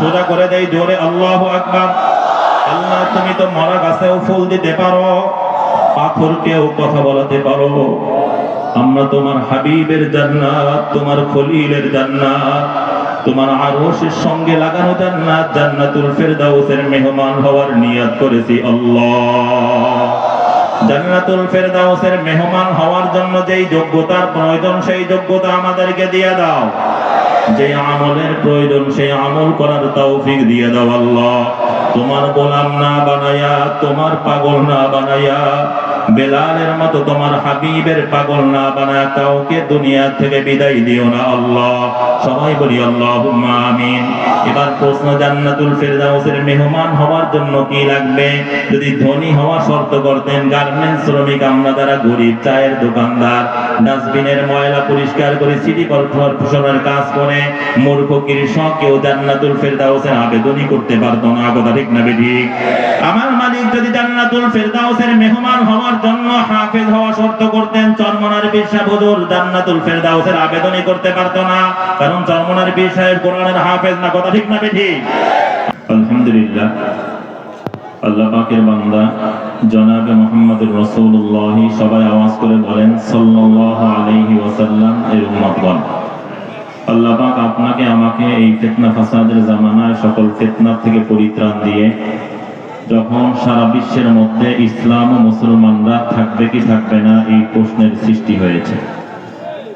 সোজা করে দেই, জোরে আল্লাহ আকবার। আল্লাহ, তুমি তো মরা গাছেও ফুল দিতে পারো, পাথরকেও কথা বলাতে পারো। আমরা তোমার হাবিবের জান্নাত, তোমার খলিলের জান্নাত, তোমার আরশের সঙ্গে লাগানো জান্নাত, জান্নাতুল ফেরদাউসের মেহমান হওয়ার নিয়ত করেছি আল্লাহ। জান্নাতুল ফেরদাউসের মেহমান হওয়ার জন্য যেই যোগ্যতার প্রয়োজন, সেই যোগ্যতা আমাদেরকে দিয়ে দাও। যে আমলের প্রয়োজন সেই আমল করার তৌফিক দিয়ে দাও আল্লাহ। তোমার গোলাম না বানায়া, তোমার পাগল না বানায়া বেলালের মতো তোমার হাবিবের পাগল না বানায়া কাউকে দুনিয়া থেকে বিদায় দিও না আল্লাহ। সবাই বলি আল্লাহ আমিন। এবার প্রশ্ন, জান্নাতুল ফেরদাউসের মেহমান হওয়ার জন্য কি লাগবে? যদি ধনী হওয়া শর্ত করতেন, গার্মেন্টস শ্রমিক আমরা যারা গরিব, চায়ের দোকানদার, ডাস্টবিনের ময়লা পরিষ্কার করে সিটি কর্পোরেশনের কাজ করে, মূর্খ কৃষক, কেউ জান্নাতুল ফেরদাউসের আবেদনই করতে পারতো না। কথা ঠিক না ঠিক আমার মালিক যদি জান্নাতুল ফেরদাউসের মেহমান হওয়ার জন্য হাফেজ হওয়া শর্ত করতেন, চরমনার হুজুর জান্নাতুল ফেরদাউসের আবেদনই করতে না। কারণ চরমনার বীর সাহেব কোরআনের হাফেজ না, কথা ঠিক না আলহামদুলিল্লাহ। আল্লাহ পাকের বান্দা মোহাম্মদুর রাসূলুল্লাহ, সবাই আওয়াজ করে বলেন, সাল্লাল্লাহু আলাইহি ওয়াসাল্লাম এর উম্মতগণ। আল্লাহ পাক আপনাকে আমাকে এই ফিতনা ফাসাদের জামানায় সকল ফিতনা থেকে পরিত্রাণ দিয়ে যখন সারা বিশ্বের মধ্যে ইসলাম ও মুসলমানরা থাকবে কি থাকবে না, এই প্রশ্নের সৃষ্টি হয়েছে।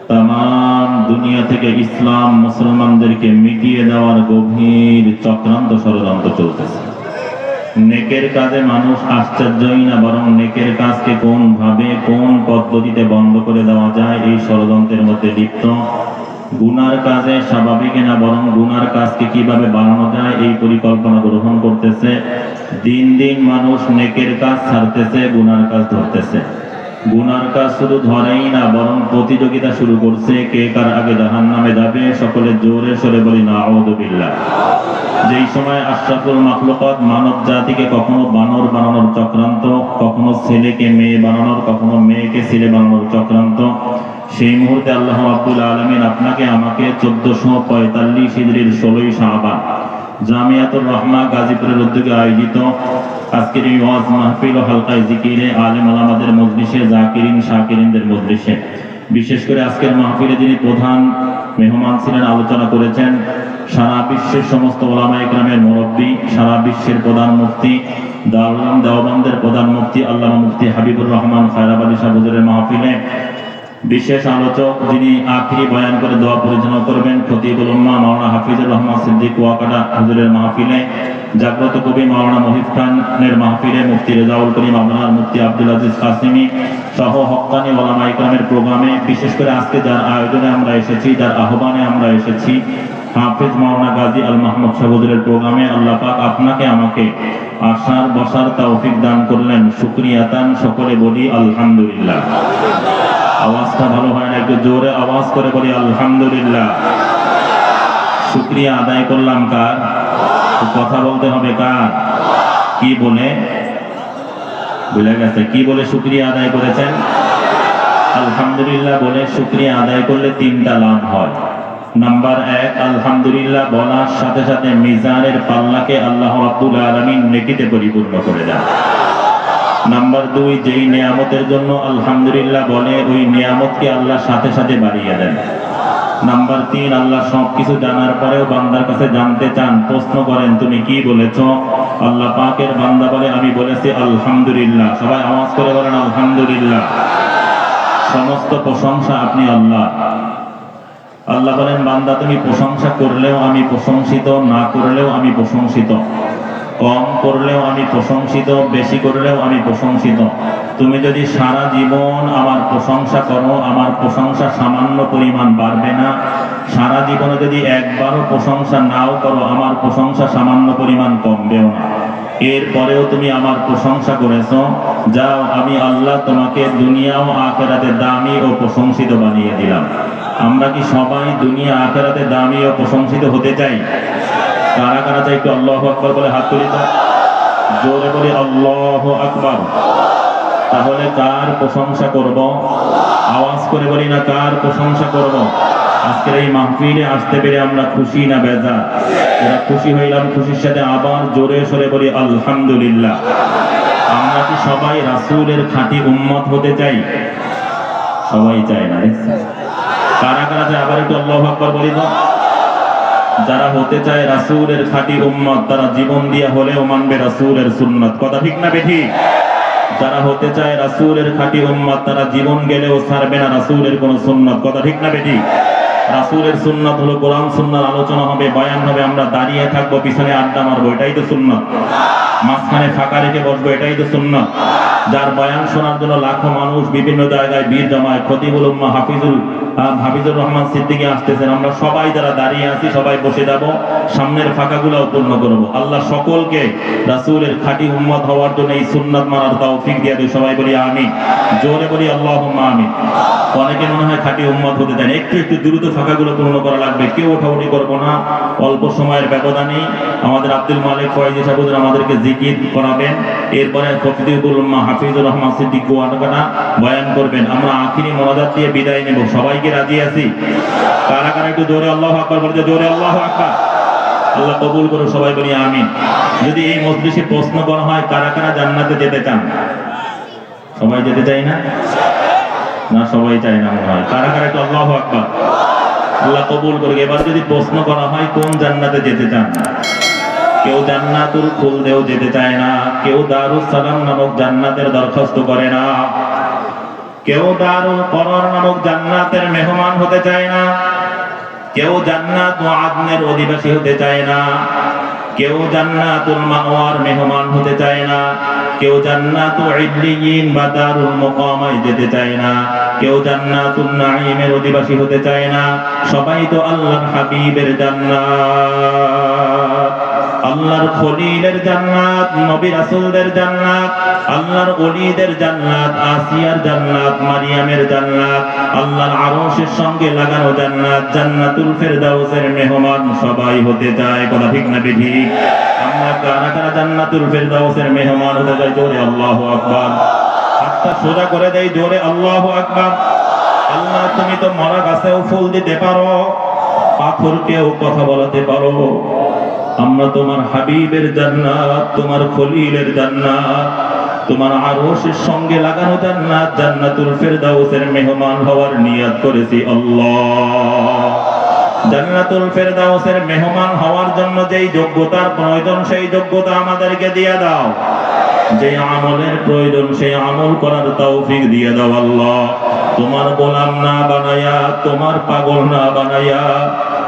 তাম দুনিয়া থেকে ইসলাম মুসলমানদেরকে মিটিয়ে দেওয়ার গভীর চক্রান্ত ষড়যন্ত্র চলতেছে। নেকের কাজে মানুষ আশ্চর্যই না, বরং নেকের কাজকে কোন ভাবে কোন পদ্ধতিতে বন্ধ করে দেওয়া যায়, এই ষড়যন্ত্রের মধ্যে লিপ্ত গুনার কাজে স্বাভাবিক না, বরং গুনার কাজকে কীভাবে বাড়ানো যায় এই পরিকল্পনা গ্রহণ করতেছে। দিন দিন মানুষ নেকের কাজ ছাড়তেছে, গুনার কাজ ধরতেছে। গুনার কাজ শুধু ধরেই না, বরং প্রতিযোগিতা শুরু করছে, কে কার আগে জাহান নামে যাবে, সকলে জোরে সরে বলি না আউদুবিল্লাহ যেই সময় আশরাফুল মাখলুকাত মানব জাতিকে কখনো বানর বানানোর চক্রান্ত, কখনো ছেলেকে মেয়ে বানানোর, কখনো মেয়েকে ছেলে বানানোর চক্রান্ত সেই মুহূর্তে আল্লাহ আব্দুল আলমিন আপনাকে আমাকে চোদ্দশো পঁয়তাল্লিশ হিজড়ির ষোলোই শাহবান জামিয়াতুর রহমা গাজীপুরের উদ্যোগে আয়োজিত আজকের এই ওয়াজ মাহফিল ও হালকায় জিকিরে আলেম আলামাদের মজলিসে জাকিরিন, শাকিরিনদের মজলিসে। বিশেষ করে আজকের মাহফিলে যিনি প্রধান মেহমান ছিলেন, আলোচনা করেছেন, সারা বিশ্বের সমস্ত ওলামা ইকরামের মুরব্বী, সারা বিশ্বের প্রধান মুফতি, দারুল দেওবন্দের প্রধান মুফতি, আল্লামা মুফতি হাবিবুর রহমান খায়রাব আলী শাহ হুজুরের মাহফিলে বিশেষ আলোচক যিনি আখিরি বয়ান করে দোয়া পরিচালনা করবেন, খতিবুল উম্মা মাওলানা হাফিজুর রহমান সিদ্দিক ওয়াকাটা হুজুরের মাহফিলে, জাগ্রত কবি মাওলানা মহিব খানের মাহফিলে মুফতি রেজাউল করিম আপনার মুফতি আব্দুল আজিজ কাসিমি সহ হক্কানি ওলামা ইকরামের প্রোগ্রামে, বিশেষ করে আজকে যার আয়োজনে আমরা এসেছি, যার আহ্বানে আমরা এসেছি, হাফিজ মাওলানা গাজী আল মাহমুদ সাহুদুরের প্রোগ্রামে আল্লাহ পাক আপনাকে আমাকে আসার, বসার তৌফিক দান করলেন। শুক্রিয়াতান সকলে বলি আলহামদুলিল্লাহ। আওয়াজটা ভালো হয় না, একটু জোরে আওয়াজ করে বলি, আলহামদুলিল্লাহ। শুক্রিয়া আদায় করলাম কার? কথা বলতে হবে কার? কি বলে? ভুলে গেছে, কি বলে শুক্রিয়া আদায় করেছেন? আলহামদুলিল্লাহ বলে শুক্রিয়া আদায় করলে তিনটা লাভ হয়। নাম্বার এক, আলহামদুলিল্লাহ বলার সাথে সাথে মিজানের পাল্লাকে আল্লাহ আব্দুল আলমিন নেকিতে পরিপূর্ণ করে দেন। নাম্বার দুই, যেই নিয়ামতের জন্য আলহামদুলিল্লাহ বলে, ওই নিয়ামতকে আল্লাহ সাথে সাথে বাড়িয়ে দেন। নাম্বার তিন, আল্লাহ সবকিছু জানার পরেও বান্দার কাছে জানতে চান, প্রশ্ন করেন, তুমি কি বলেছ? আল্লাহ পাকের বান্দা বলে, আমি বলেছি আলহামদুলিল্লাহ। সবাই আওয়াজ করে বলেন, আলহামদুলিল্লাহ। সমস্ত প্রশংসা আপনি আল্লাহ। আল্লাহ বলেন, বান্দা, তুমি প্রশংসা করলেও আমি প্রশংসিত, না করলেও আমি প্রশংসিত। কম করলেও আমি প্রশংসিত, বেশি করলেও আমি প্রশংসিত। তুমি যদি সারা জীবন আমার প্রশংসা করো, আমার প্রশংসা সামান্য পরিমাণ বাড়বে না। সারা জীবনে যদি একবারও প্রশংসা নাও করো, আমার প্রশংসা সামান্য পরিমাণ কমবেও না। এরপরেও তুমি আমার প্রশংসা করেছ। যাও, আমি আল্লাহ তোমাকে দুনিয়া ও আখেরাতে দামি ও প্রশংসিত বানিয়ে দিলাম। আমরা কি সবাই দুনিয়া, আখেরাতে দামি ও প্রশংসিত হতে চাই? কারা কারা চাই একটু আল্লাহ আকবর বলে হাত তুলি জোরে বলি আল্লাহ আকবর। তাহলে কার প্রশংসা করব? আওয়াজ করে বলি না কার প্রশংসা করব? আজকের এই মাহফিলে আসতে পেরে আমরা খুশি না বেজা এরা খুশি হইলাম, খুশির সাথে আবার জোরে সরে বলি আলহামদুলিল্লাহ। আমরা কি সবাই রাসূলের খাঁটি উম্মত হতে চাই? সবাই চায় না কারা কারা চায় আবার একটু আল্লাহু আকবার বলি তো। যারা হতে চায় রাসূলের খাঁটি উম্মত, তারা জীবন দিয়ে হলেও মানবে রাসূলের সুন্নাত। কথা ঠিক না বেঠি? যারা হতে চায় রাসূলের খাঁটি উম্মত, তারা জীবন গেলেও ছাড়বে না রাসূলের কোন সুন্নাত। কথা ঠিক না বেঠি? রাসূলের সুন্নাত হলো কোরআন সুন্নাহর আলোচনা হবে, বয়ান হবে, আমরা দাঁড়িয়ে থাকব, পিছনে আড্ডা মারবো, এটাই তো সুন্নাত। মাঝখানে ফাঁকা রেখে বসবো, এটাই তো সুন্নাত। যার বয়ান শোনার জন্য লাখো মানুষ বিভিন্ন জায়গায় বীর জমায় খতিবুল উম্মাহ, হাফিজুল হাফিজুর রহমান সিদ্দিকী আসতেছেন। আমরা সবাই যারা দাঁড়িয়ে আছি, সবাই বসে যাব। সামনের ফাঁকাগুলোও পূর্ণ করব। আল্লাহ সকলকে রাসূলের খাঁটি উম্মত হওয়ার জন্য এই সুন্নাত মানার তৌফিক দিয়ে দিই। সবাই বলি আমিন। জোরে বলি আল্লাহুম্মা আমিন। অনেকে মনে হয় খাঁটি উম্মত হতে চান একটু একটু দ্রুত ফাঁকাগুলো পূর্ণ করা লাগবে। কেউ ওঠাউঠি করব না। অল্প সময়ের ব্যবধানেই আমাদের আব্দুল মালিক ফয়েজি সাহুদুর আমাদেরকে জিকির করাবেন। এরপরে হাফিজুর রহমান সিদ্দিক বয়ান করবেন। আমরা আখিরি মোনাজাত দিয়ে বিদায় নেব। সবাইকে রাজি আছি? কারা কারা একটু জোরে আল্লাহ আকবার বলতে জোরে আল্লাহ আকবার। আল্লাহ কবুল করো সবাই বলি আমিন। যদি এই মজলিসে প্রশ্ন করা হয়, কারা কারা জান্নাতে যেতে চান? সবাই যেতে চাই না? না, সবাই চায় না মনে হয়। কারা কারা একটু আল্লাহ আকবার। আল্লাহ কবুল করুক। এবার যদি প্রশ্ন করা হয়, কোন জান্নাতে যেতে চান? কেউ জান্নাতুল খুলদেও যেতে চায় না। কেউ দারুস সালাম নামক জান্নাতের দরখাস্ত করে না। কেউ দারুল করর নামক জান্নাতের মেহমান হতে চায় না। কেউ জান্নাত ও আদনের অধিবাসী হতে চায় না। কেউ জান্নাতুল মাওয়ার মেহমান হতে চায় না। কেউ জান্নাতুল ইল্লিয়িন বা দারুল মুকামায় যেতে চায় না। কেউ জান্নাতুল নাঈমের অধিবাসী হতে চায় না। সবাই তো আল্লাহর হাবিবের জান্নাত। আল্লাহর খলিলের জান্নাত, নবী রাসূলদের জান্নাত। আল্লাহর ওলিদের জান্নাত, আসিয়ার জান্নাত, মারিয়ামের জান্নাত, আল্লাহর আরশের সঙ্গে লাগানো জান্নাত, জান্নাতুল ফেরদাউসের মেহমান সবাই হতে চায়। কথা ঠিক না ঠিক আমরা কারা কারা জান্নাতুল ফেরদাউসের মেহমান হতে চাই? জোরে আল্লাহু আকবার। হাতটা সোজা করে দেই, জোরে আল্লাহু আকবার। আল্লাহ, তুমি তো মরা গাছেও ফুল দিতে পারো, পাথরকেও কথা বলাতে পারো। আমরা তোমার হাবিবের জান্নাত, তোমার খলিলের জান্নাত তোমার আরশের সঙ্গে লাগানো জান্নাত, জান্নাতুল ফেরদাউসের মেহমান হওয়ার নিয়ত করেছি আল্লাহ। জান্নাতুল ফেরদাউসের মেহমান হওয়ার জন্য যেই যোগ্যতার প্রয়োজন, সেই যোগ্যতা আমাদেরকে দিয়ে দাও। যে আমলের প্রয়োজন সেই আমল করার তৌফিক দিয়ে দাও আল্লাহ। তোমার গোলাম না বানায়া, তোমার পাগল না বানায়া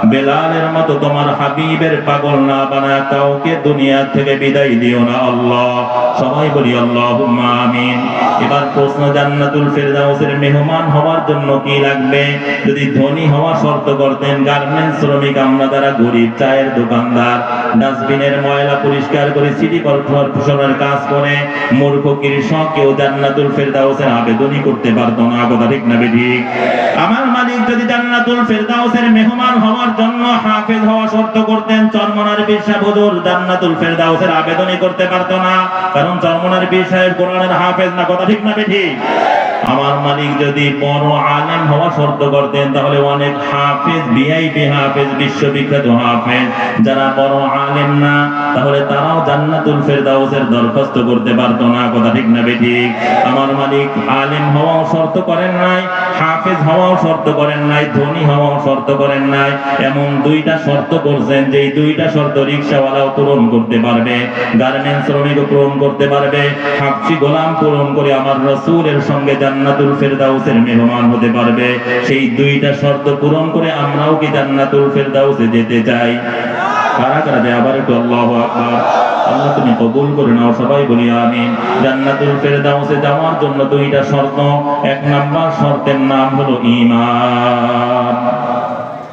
বেলালের মতো তোমার হাবিবের পাগল না বানায় কাউকে দুনিয়া থেকে বিদায় দিও না আল্লাহ? সবাই বলি আল্লাহ আমিন। এবার প্রশ্ন, জান্নাতুল ফেরদাউসের মেহমান হওয়ার জন্য কি লাগবে? যদি ধনী হওয়া শর্ত করতেন, গার্মেন্টস শ্রমিক আমরা যারা গরিব, চায়ের দোকানদার, ডাস্টবিনের ময়লা পরিষ্কার করে সিটি কর্পোরেশনের কাজ করে, মূর্খ কৃষক, কেউ জান্নাতুল ফেরদাউসের আবেদনই করতে পারতো না। কথা ঠিক না ঠিক আমার মালিক যদি জান্নাতুল ফেরদাউসের মেহমান হওয়ার জন্য হাফেজ হওয়া শর্ত করতেন, চরমনার সাহেব হুজুর জান্নাতুল ফেরদাউসের আবেদনই করতে পারতো না। কারণ চরমনার সাহেব কোরআনের হাফেজ না, কথা ঠিক না ঠিক? আমার মালিক যদি বড় আলেম হওয়া শর্ত করতেন, তাহলে অনেক হাফেজ ভিআইপি হাফেজ, বিশ্ববিখ্যাত হাফেজ। যারা বড় আলেম না, তাহলে তারাও জান্নাতুল ফেরদাউসের দরখাস্ত করতে পারতো না। কথা ঠিক না ঠিক আমার মালিক আলেম হওয়াও শর্ত করেন নাই, হাফেজ হওয়াও শর্ত করেন নাই, ধনী হওয়াও শর্ত করেন নাই। এমন দুইটা শর্ত করছেন যে এই দুইটা শর্ত রিক্সাওয়ালাও পূরণ করতে পারবে, গার্মেন্টস শ্রমিকও পূরণ করতে পারবে। হাফসি গোলাম পূরণ করে আমার রসুলের সঙ্গে জান্নাতুল ফেরদাউসের মেহমান হতে পারবে। সেই দুইটা শর্ত পূরণ করে আমরাও কি জান্নাতুল ফেরদাউসে যেতে চাই? কারা কারা যায়? আবার একটু আল্লাহ আকবার। আল্লাহ তুমি কবুল করে নাও, সবাই বলি আমি জান্নাতুল ফেরদাউসে যাওয়ার জন্য দুইটা শর্ত। এক নাম্বার শর্তের নাম হলো ঈমান।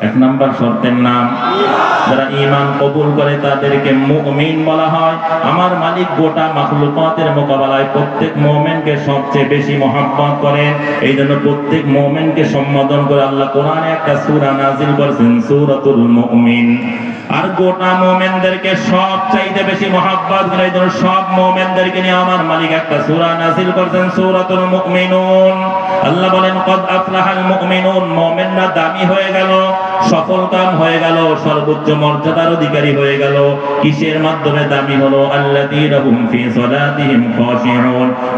এক নাম্বার শর্তের নাম, যারা ঈমান কবুল করে তাদেরকে মুমিন বলা হয়। আমার মালিক গোটা মাখলুকাতের মোকাবেলায় প্রত্যেক মুমিনকে সবচেয়ে বেশি মহব্বত করেন। এই জন্য প্রত্যেক মুমিনকে সম্বোধন করে আল্লাহ কোরআনে একটা সূরা নাজিল করেছেন, সূরাতুল মুমিন। আর গোটা মুমিনদেরকে সব চাইতে বেশি মহব্বত করে এই জন্য সব মোমেনদেরকে নিয়ে আমার মালিক একটা সূরা নাজিল করেছেন, সূরাতুল মুমিনুন। আল্লাহ বলেন, কদ আফলাহাল মুমিনুন মুমিনরা দামি হয়ে গেল। সফল হয়ে গেল, সর্বোচ্চ মর্যাদার অধিকারী হয়ে গেল। কিসের মাধ্যমে দামি হলো?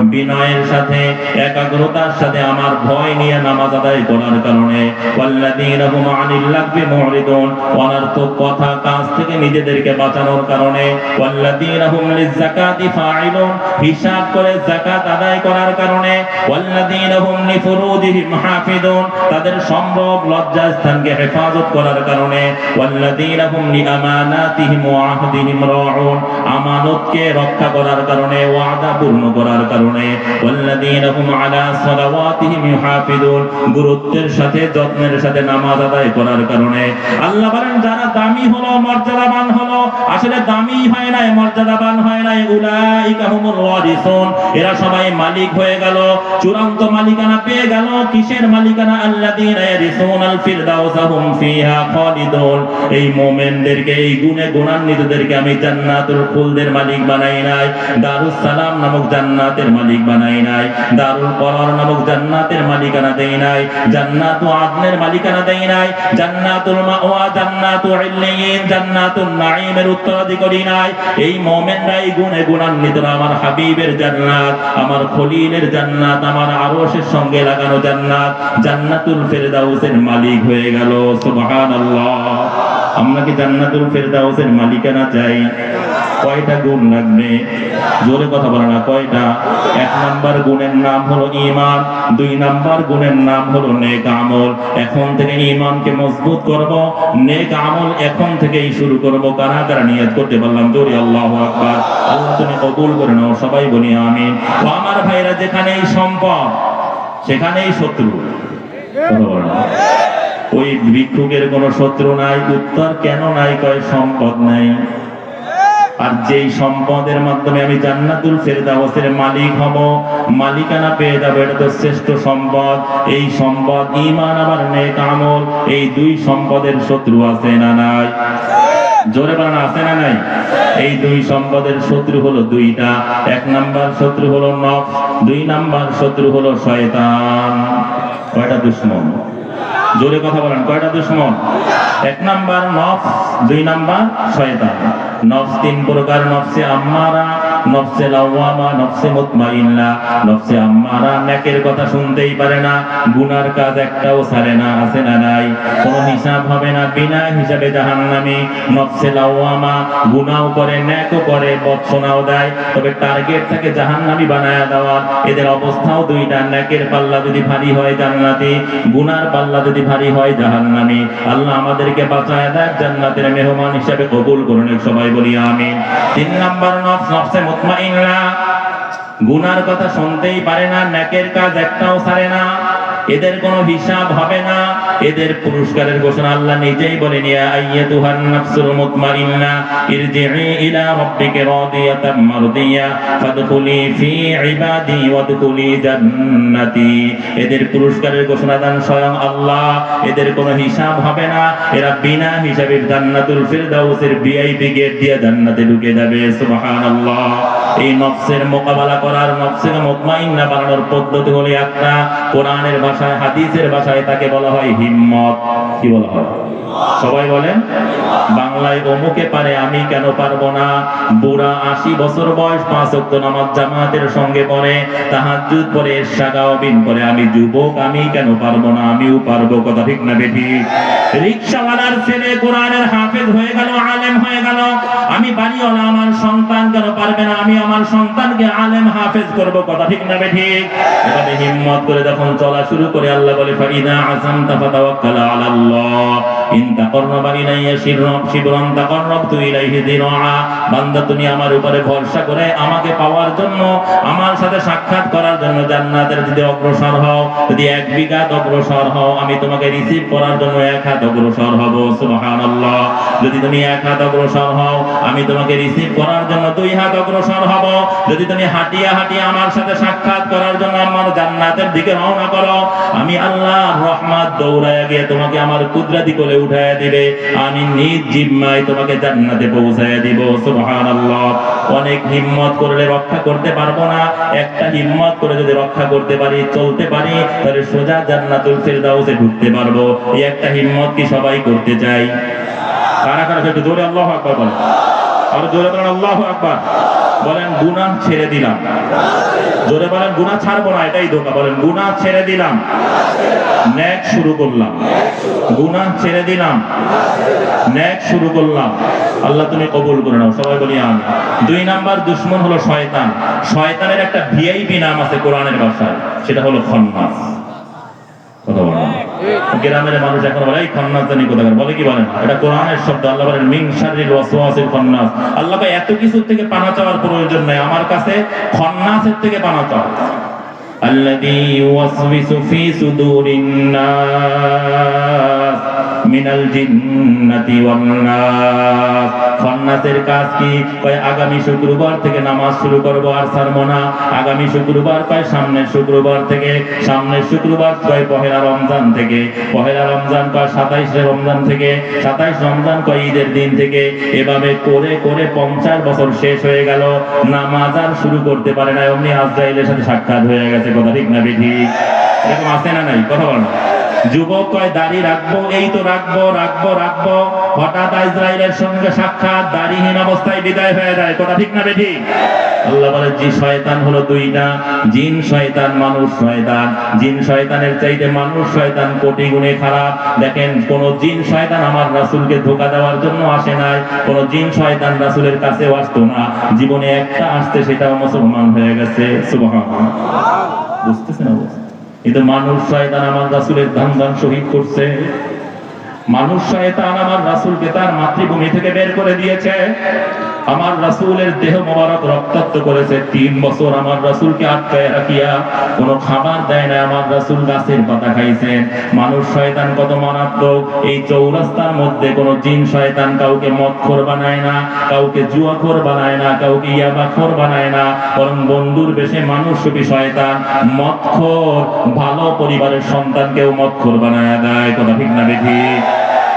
বিনয়ের সাথে, একাগ্রতার সাথে আমার ভয় নিয়ে নামাজ আদায় করার কারণে। হিসাব করে যাকাত আদায় করার কারণে। তাদের সম্ভব লজ্জা স্থানকে করার কারণে লিআমানাতিহিম ওয়া আহদিহিম রাউন আমানতকে রক্ষা করার কারণে, ওয়াদা পূর্ণ করার কারণে আলা গুরুত্বের সাথে, যত্নের সাথে নামাজ আদায় করার কারণে। আল্লাহ বলেন, যারা দামি হলো, মর্যাদাবান হলো, আসলে দামি হয় মর্যাদাবান হয় উলাইকা ওয়ারিসুন এরা সবাই মালিক হয়ে গেল, চূড়ান্ত মালিকানা পেয়ে গেল, কিসের মালিকানা? আল্লাযীনা ইয়ারিসুনাল হুম এই এই গুণে গুণান্বিতদেরকে আমি জান্নাতুল খুলদের মালিক বানাই নাই দারুস সালাম নামক জান্নাতের মালিক বানাই নাই, দারুল করার নামক জান্নাতের মালিকানা দেই নাই, জান্নাতু আদনের মালিকানা দেই নাই, জান্নাতুল মাওয়া জান্নাতু ইল্লিয়িন জান্নাতুন নাঈমের উত্তরাধিকারী নাই। এই এই গুণে আমার হাবিবের জান্নাত, আমার খলিলের জান্নাত, আমার আরশের সঙ্গে লাগানো জান্নাত, জান্নাতুল ফেরদাউসের মালিক হয়ে গেল। আমরা কি জান্নাতুল ফেরদাউসের মালিকানা চাই? কয়টা গুণ লাগবে? জোরে কথা বলে না, কয়টা? এক নাম্বার গুণের নাম হলো ঈমান, দুই নাম্বার গুণের নাম হলো নেক আমল। এখন থেকে ঈমানকে মজবুত করব, নেক আমল এখন থেকেই শুরু করব। কারা কারা নিয়ত করতে পারলাম? জোরে আল্লাহু আকবার। আল্লাহ তুমি কবুল করে নাও, সবাই বলি আমিন। ও আমার ভাইরা, যেখানেই সম্পদ, সেখানেই শত্রু। কথা বলে ওই ভিক্ষুকের কোনো শত্রু নাই, উত্তর কেন নাই, কয় সম্পদ নাই। আর যেই সম্পদের মাধ্যমে আমি জান্নাতুল ফেরদাউসের মালিক হব, মালিকানা পেয়ে যাব, এটা তো শ্রেষ্ঠ সম্পদ। এই সম্পদ, ঈমান আবার নেক আমল, এই দুই সম্পদের শত্রু আছে না নাই? জোরে বানা আছে না নাই? এই দুই সম্পদের শত্রু হলো দুইটা। এক নাম্বার শত্রু হলো নফস, দুই নাম্বার শত্রু হলো শয়তান। কয়টা দুশ্মন? জোরে কথা বলেন, কয়টা দুশ্মন এক নাম্বার নফস, দুই নাম্বার শয়তান। নফস তিন প্রকার, নফসে আম্মারা নফসে লাওয়ামা, নফসে মুতমাইন্না, নফসে আম্মারা নেকের কথা শুনতেই পারে না, গুনার কাজ একটাও ছাড়ে না, আছে না নাই। কোনো হিসাব হবে না, বিনা হিসাবে জাহান্নামী। নফসে লাওয়ামা, গুনাও করে, নেকও করে, বৎসনাও দেয়। তবে টার্গেট থাকে জাহান্নামী বানায়া দেওয়া এদের অবস্থাও দুইটা, নেকের পাল্লা যদি ভারী হয় জান্নাতি, গুনার পাল্লা যদি ভারী হয় জাহান্নামী। আল্লাহ আমাদেরকে বাঁচায় দেয়, জান্নাতের মেহমান হিসেবে কবুল করুন, সবাই বলি আমিন। তিন নাম্বার নফস, নফসে মুতমাইন্না গুনার কথা শুনতেই পারে না নাকের কাজ একটাও সারে না। এদের কোনো হিসাব হবে না। এদের পুরস্কারের ঘোষণা আল্লাহ নিজেই বলে নিয়া আইয়াতুহান নাফসুল মুতমাইন্না ইরজি'i ইলা রাব্বিকা রাদিয়াতাম মারদিয়া, ফাদখুলি ফি ইবাদি ওয়াদখুলি জান্নাতি। এদের পুরস্কারের ঘোষণা দান স্বয়ং আল্লাহ। এদের কোনো হিসাব হবে না। এরা বিনা হিসাবে জান্নাতুল ফিরদাউসের ভিআইপি গেট দিয়ে জান্নাতে ঢুকে যাবে। সুবহানাল্লাহ। এই নফসের মোকাবেলা করার, নফসের মুতমাইন্না বানানোর পদ্ধতি হলো একটা। কোরআনের ভাষায় হাদিসের ভাষায় তাকে বলা হয় হিম্মত। কি বলা হয়? সবাই বলেন, বাংলায় অমুকে পারে, আমি কেন পারব না? বুড়া আশি বছর বয়স, পাঁচ অক্ত নামাজ জামাতের সঙ্গে পড়ে, তাহাজ্জুদ পরে সাগাওবিন পরে, আমি যুবক, আমি কেন পারব না? আমিও পারব, কথা ঠিক না বেঠি? রিক্সাওয়ালার ছেলে কোরআনের হাফেজ হয়ে গেল, আলেম হয়ে গেল। আমি বাড়িওয়ালা, আমার সন্তান কেন পারবে না? আমি আমার সন্তানকে আলেম হাফেজ করব, কথা ঠিক না ঠিক এভাবে হিম্মত করে যখন চলা শুরু করে, আল্লাহ বলে, ফাইদা আসাম তাফাতাওয়াক্কাল আলাল্লাহ ইন সাক্ষাৎ করার জন্য আমি তোমাকে রিসিভ করার জন্য এক হাত অগ্রসর যদি তুমি এক হাত অগ্রসর হও, আমি তোমাকে রিসিভ করার জন্য দুই হাত অগ্রসর যদি তুমি হাঁটিয়া হাঁটিয়া আমার সাথে সাক্ষাৎ করার জন্য আমার জান্নাতের দিকে রওনা করো, আমি আল্লাহ রহমত দৌড়ায় গিয়ে তোমাকে আমার কুদরতি উঠায় দিবে। আমি নিজ জিম্মায় তোমাকে জান্নাতে পৌঁছায় দিব। সুবহানাল্লাহ। অনেক হিম্মত করলে রক্ষা করতে পারব না। একটা হিম্মত করে যদি রক্ষা করতে পারি, চলতে পারি, তাহলে সোজা জান্নাতুল ফিরদাউসে ঢুকতে পারব। এই একটা হিম্মত কি সবাই করতে চাই কারা কারা একটু জোরে আল্লাহু আকবার বলেন। আর জোরে বলেন, আল্লাহু আকবার। বলেন, গুনাহ ছেড়ে দিলাম। জোরে বলেন, গুনাহ ছাড়বো না, এটাই ধোকা। বলেন, গুনাহ ছেড়ে দিলাম। নেক শুরু করলাম। গুনাহ ছেড়ে দিলাম। নেক শুরু করলাম। আল্লাহ তুমি কবুল করে নাও। সবাই বলি আমি দুই নাম্বার দুশ্মন হলো শয়তান। শয়তানের একটা ভিআইপি নাম আছে কোরআনের ভাষায়। সেটা হলো খন্নাস। গ্রামের মানুষ এখন বলে, এই খন্নাস জানি বলে কি বলেন এটা কোরআনের শব্দ। আল্লাহ বলেন শাররিল ওয়াসওয়াসিল খন্নাস। আল্লাহ এত কিছু থেকে পানা চাওয়ার প্রয়োজন নাই। আমার কাছে খন্নাসের থেকে পানা চাও। الذي يوسوس في صدور الناس. মিনাল জিন্নাতি ওয়ান নাস। সন্ন্যাসের কাজ কি? কয়, আগামী শুক্রবার থেকে নামাজ শুরু করব আর ছাড়বো না। আগামী শুক্রবার কয় সামনে শুক্রবার থেকে। সামনে শুক্রবার কয়, পহেলা রমজান থেকে। পহেলা রমজান কয়, সাতাইশে রমজান থেকে। সাতাইশ রমজান কয়, ঈদের দিন থেকে। এভাবে করে করে পঞ্চাশ বছর শেষ হয়ে গেল। নামাজ আর শুরু করতে পারে না। এমনি আজরাইলের সাথে সাক্ষাৎ হয়ে গেছে। কথা ঠিক না বিধি এরকম আসে না নাই? কথা বলো যুবক কয়, দাড়ি রাখব, এই তো রাখব রাখব রাখব। হঠাৎ ইসরায়েলের সঙ্গে সাক্ষাৎ, দাড়িহীন অবস্থায় বিদায় হয়ে যায়। কথা ঠিক না শয়তান কোটি খারাপ। দেখেন, কোন শয়তান আমার ধোকা দেওয়ার জন্য আসে শয়তান আসতো না। জীবনে একটা আসতে সেটাও মুসলমান হয়ে গেছে। সুবহানাল্লাহ। বুঝতেছেন কিন্তু মানুষ শয়তান আমার রাসুলের ধান ধান শহীদ করছে। মানুষ শয়তান আমার রাসুলকে তার মাতৃভূমি থেকে বের করে দিয়েছে। আমার রাসূলের দেহ মোবারক রক্তাক্ত করেছে। তিন বছর আমার রাসূলকে আটকায় রাখিয়া কোনো খাবার দেয় না আমার রাসূল গাছের পাতা খাইছেন। মানুষ শয়তান কত মারাত্মক। এই চৌরাস্তার মধ্যে কোনো জিন শয়তান কাউকে মদখোর বানায় না, কাউকে জুয়াখোর বানায় না, কাউকে ইয়াবাখোর বানায় না। বরং বন্ধুর বেশে মানুষ রূপী শয়তান। মদখোর, ভালো পরিবারের সন্তানকেও মদখোর বানায় দেয়। কথা ঠিক না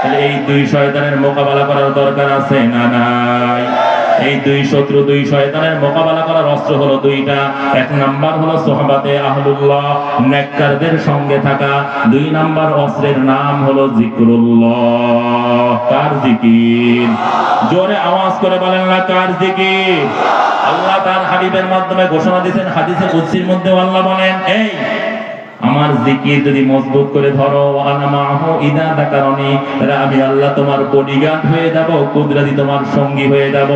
তাহলে এই দুই শয়তানের মোকাবেলা করার দরকার আছে না নাই? এই দুই শত্রু, দুই শয়তানের মোকাবেলা করার অস্ত্র হলো দুইটা। এক নাম্বার হলো সোহাবাতে আহলুল্লাহ, নেককারদের সঙ্গে থাকা। দুই নাম্বার অস্ত্রের নাম হলো জিক্রুল্লাহ, কার জিকির? জোরে আওয়াজ করে বলেন না কার জিকির? আল্লাহ তার হাবিবের মাধ্যমে ঘোষণা দিয়েছেন হাদিসে কুদসির মধ্যে আল্লাহ বলেন, এই আমার জিকির যদি মজবুত করে ধরো আনা মাহু ইদা দাকারনি, তাহলে আমি আল্লাহ তোমার বডিগার্ড হয়ে যাব, কুদরতি তোমার সঙ্গী হয়ে যাব।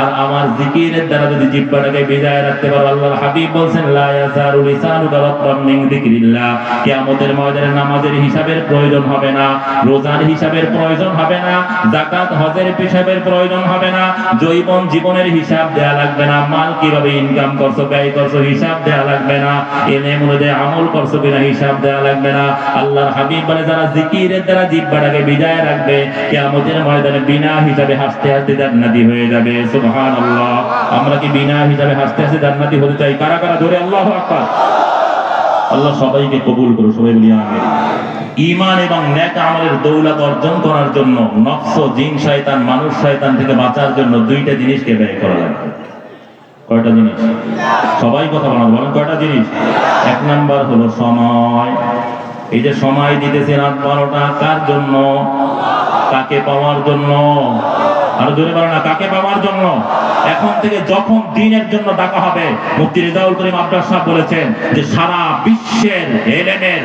আর আমার জিকিরের দ্বারা যদি জিহ্বাটাকে বিদায় রাখতে পারো, আল্লাহর হাবিব বলছেন, লা ইয়াজারু লিসানুকা রাব্বান মিন যিকরিল্লাহ। কিয়ামতের ময়দানে নামাজের হিসাবের প্রয়োজন হবে না, রোজার হিসাবের প্রয়োজন হবে না, যাকাত, হজের হিসাবের প্রয়োজন হবে না, জৈবন জীবনের হিসাব দেয়া লাগবে না, মাল কীভাবে ইনকাম করছ, ব্যয় করছ, হিসাব দেয়া লাগবে না এনে মনে আমল করছ কিনা হিসাব দেওয়া লাগবে না। আল্লাহর হাবিব বলে, যারা জিকিরের দ্বারা জিব্বাটাকে বিদায় রাখবে, কিয়ামতের ময়দানে বিনা হিসাবে হাসতে হাসতে জান্নাতি হয়ে যাবে। সুবহানাল্লাহ। আমরা কি বিনা হিসাবে হাসতে হাসতে জান্নাতি হতে চাই? কারা কারা? ধরে, আল্লাহু আকবার। আল্লাহ সবাইকে কবুল করো, সবাই বলি আমিন। ইমান এবং নেক আমলের দৌলত অর্জন করার জন্য নফস, জিন, শয়তান, মানুষ, শয়তান থেকে বাঁচার জন্য দুইটা জিনিসকে ব্যয় করা লাগবে। কয়টা জিনিস? সবাই কথা বলেন বলেন কয়টা জিনিস? এক নাম্বার হলো সময়। এই যে সময় দিতেছেন রাত বারোটা, কার জন্য? কাকে পাওয়ার জন্য। আরও জোরে বলো না কাকে পাওয়ার জন্য। এখন থেকে যখন দিনের জন্য ডাকা হবে, মুফতি রিজাউল করিম আব্বাস সাহেব বলেছেন যে সারা বিশ্বের এলেমের,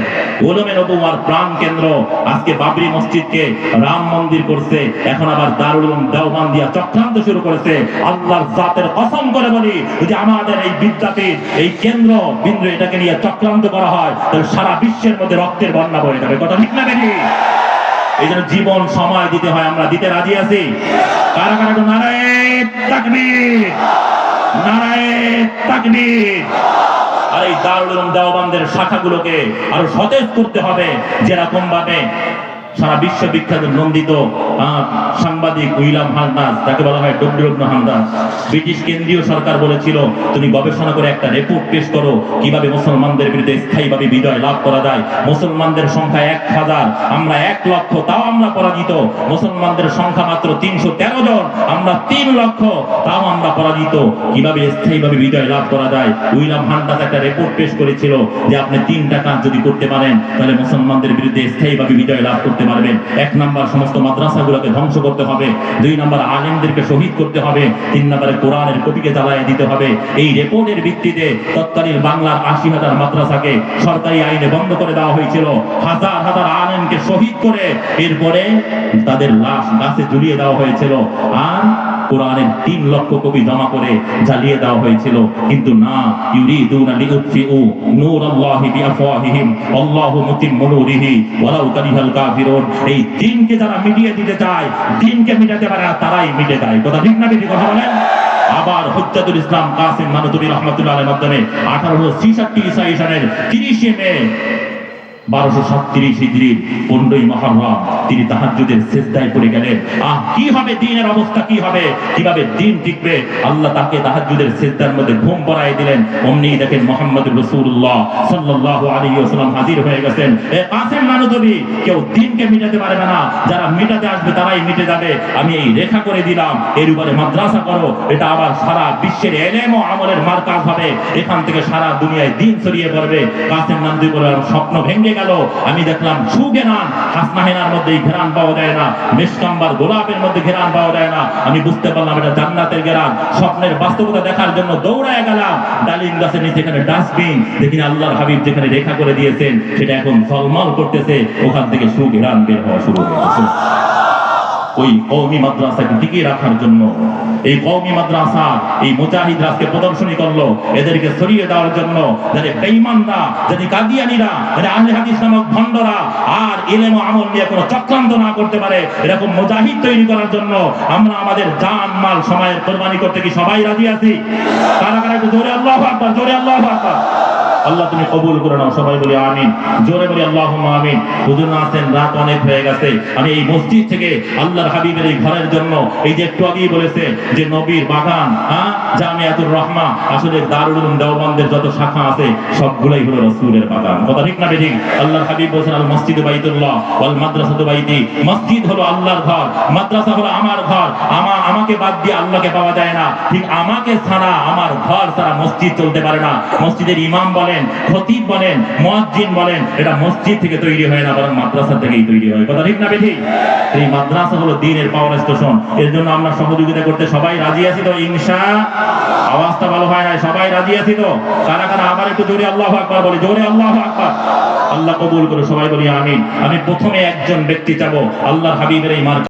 ওলমে নবুয়ার প্রাণ কেন্দ্র আজকে বাবরি মসজিদকে রাম মন্দির করছে। এখন আবার দারুল দেওবান দিয়া চক্রান্ত শুরু করেছে। আল্লাহর জাতের কসম করে বলি, যদি আমাদের এই বিদ্যাপীঠ, এই কেন্দ্র বিন্দু এটাকে নিয়ে চক্রান্ত করা হয়, তাহলে সারা বিশ্বের মধ্যে রক্তের বন্যা বয়ে যাবে। কথা ঠিক না বেরিয়ে এই জীবন সময় দিতে হয়, আমরা দিতে রাজি আছি। কারা কারা তো আর এই দারুল শাখাগুলোকে আরও সতেজ করতে হবে যেরকম ভাবে সারা বিশ্ববিখ্যাত নন্দিত সাংবাদিক উইলাম হান্দাস তাকে বলা হয় ডব্লিউ হান্দাস ব্রিটিশ কেন্দ্রীয় সরকার বলেছিল, তুমি গবেষণা করে একটা রিপোর্ট পেশ করো, কীভাবে মুসলমানদের বিরুদ্ধে স্থায়ীভাবে বিজয় লাভ করা যায়। মুসলমানদের সংখ্যা এক হাজার, আমরা এক লক্ষ, তাও আমরা পরাজিত। মুসলমানদের সংখ্যা মাত্র তিনশো তেরো জন, আমরা তিন লক্ষ, তাও আমরা পরাজিত। কীভাবে স্থায়ীভাবে বিজয় লাভ করা যায়? উইলাম হান্টাস একটা রিপোর্ট পেশ করেছিল যে, আপনি তিনটা কাজ যদি করতে পারেন, তাহলে মুসলমানদের বিরুদ্ধে স্থায়ীভাবে বিজয় লাভ করতে পারবেন। এক নাম্বার, সমস্ত মাদ্রাসাগুলোকে ধ্বংস করতে হবে। দুই নম্বর, আলেমদেরকে শহীদ করতে হবে। তিন নম্বরে, কোরআনের কপিকে জ্বালায় দিতে হবে। এই রেকর্ডের ভিত্তিতে তৎকালীন বাংলার আশি হাজার মাদ্রাসাকে সরকারি আইনে বন্ধ করে দেওয়া হয়েছিল। হাজার হাজার আলেমকে শহীদ করে এরপরে তাদের লাশ গাছে ঝুলিয়ে দেওয়া হয়েছিল। আর কোরআনের তিন লক্ষ কপি জমা করে জ্বালিয়ে দেওয়া হয়েছিল। কিন্তু না, ইউরিদুনা লিউতফিউ নূরাল্লাহি বিআফওয়াহিহিম, আল্লাহু মুতিম্মু নূরিহি, ওয়ালাউ কারিহাল কাফিরুন। এই দিনকে যারা মিটিয়ে দিতে চায় দিনকে মিটাতে পারে না, তারাই মিটে যায়। কথা ঠিক না কথা বলেন? আবার হজ্জাতুল ইসলাম কাসিম মানতুবি রহমতুল্লাহ মাধ্যমে আঠারোশো ছিষট্টি ইসাই সনের তিরিশে মে বারোশো সাতত্রিশ হিজড়ির তিনি তাহাজ্জুদের শেষদায় গেলেন। আহ, কি হবে দিনের অবস্থা, কি হবে? কীভাবে দিন টিকবে? আল্লাহ তাকে তাহাজ্জুদের শেষদার মধ্যে ঘুম পড়াই দিলেন। অমনি দেখেন মোহাম্মদ রসুল্লাহ আলাইহি ওয়াসাল্লাম হাজির হয়ে গেছেন। এ মানবী, কেউ দিনকে মিটাতে পারবে না যারা মিটাতে আসবে তারাই মিটে যাবে। আমি এই রেখা করে দিলাম। এর উপরে মাদ্রাসা করো। এটা আবার সারা বিশ্বের এলেম ও আমলের মার্কাজ হবে। এখান থেকে সারা দুনিয়ায় দিন ছড়িয়ে পড়বে। স্বপ্ন ভেঙে গেল। আমি দেখলাম সুগেরান হাসনাহেনার মধ্যে ঘেরান পাওয়া যায় না। মেশকাম্বার গোলাপের মধ্যে ঘেরান পাওয়া যায় না। আমি বুঝতে পারলাম এটা জান্নাতের ঘেরান। স্বপ্নের বাস্তবতা দেখার জন্য দৌড়ায় গেলাম। ডালিম গাছের নিচে এখানে ডাস্টবিন। দেখি আল্লাহর হাবিব যেখানে রেখা করে দিয়েছেন, সেটা এখন ফলমল করতেছে। ওখান থেকে সুঘেরান বের হওয়া শুরু হয়ে গেছে ওই কৌমি মাদ্রাসাকে টিকিয়ে রাখার জন্য, এই কৌমি মাদ্রাসা, এই মুজাহিদরা আজকে প্রদর্শনী করল, এদেরকে সরিয়ে দেওয়ার জন্য যাতে বেঈমানরা যাতে কাদিয়ানিরা যাতে আহলে হাদিস নামক ভণ্ডরা, আর ইলম আমল নিয়ে কোনো চক্রান্ত না করতে পারে, এরকম মুজাহিদ তৈরি করার জন্য আমরা আমাদের জান, মাল, সময়ের কোরবানি করতে কি সবাই রাজি আছি? কারা কারা জোরে আল্লাহু আকবার, জোরে আল্লাহু আকবার। আল্লাহ তুমি কবুল করে নাও, সবাই বলি আমিন। জোরে বলি আল্লাহ আমিন। হুজুর না আসেন, রাত অনেক হয়ে গেছে। আমি এই মসজিদ থেকে আল্লাহর হাবিবের এই ঘরের জন্য এই যে একটু আগেই বলেছে, যে নবীর বাগান হ্যাঁ জামিয়াতুর রহমা, আসলে দারুল উলুম দেওবন্দের যত শাখা আছে, সবগুলাই হলো রসুলের বাগান। কথা ঠিক না বেঠিক? আল্লাহর হাবিব বলছেন, আল মসজিদ বাইতুল্লাহ, ওয়াল মাদ্রাসাতু বাইতি। মসজিদ হলো আল্লাহর ঘর, মাদ্রাসা হলো আমার ঘর। আমা, আমাকে বাদ দিয়ে আল্লাহকে পাওয়া যায় না। ঠিক আমাকে ছাড়া, আমার ঘর ছাড়া মসজিদ চলতে পারে না। মসজিদের ইমাম বলেন, খতিব বলেন, মুয়াজ্জিন বলেন, এটা মসজিদ থেকে তৈরি হয় না, বরং মাদ্রাসা থেকেই তৈরি হয়। কথা ঠিক না বেঠিক এই মাদ্রাসা হলো দিনের পাওয়ার স্টেশন। এর জন্য আমরা সহযোগিতা করতে সবাই রাজি আছি তো, ইনশা? আওয়াজটা ভালো হয় না সবাই রাজি আছি তো? কারা কারা? আবার একটু জোরে আল্লাহ আকবার বলি, জোরে আল্লাহ আকবার। আল্লাহ কবুল করে, সবাই বলি আমিন। আমি প্রথমে একজন ব্যক্তি চাবো আল্লাহ হাবিবের এই মার্কা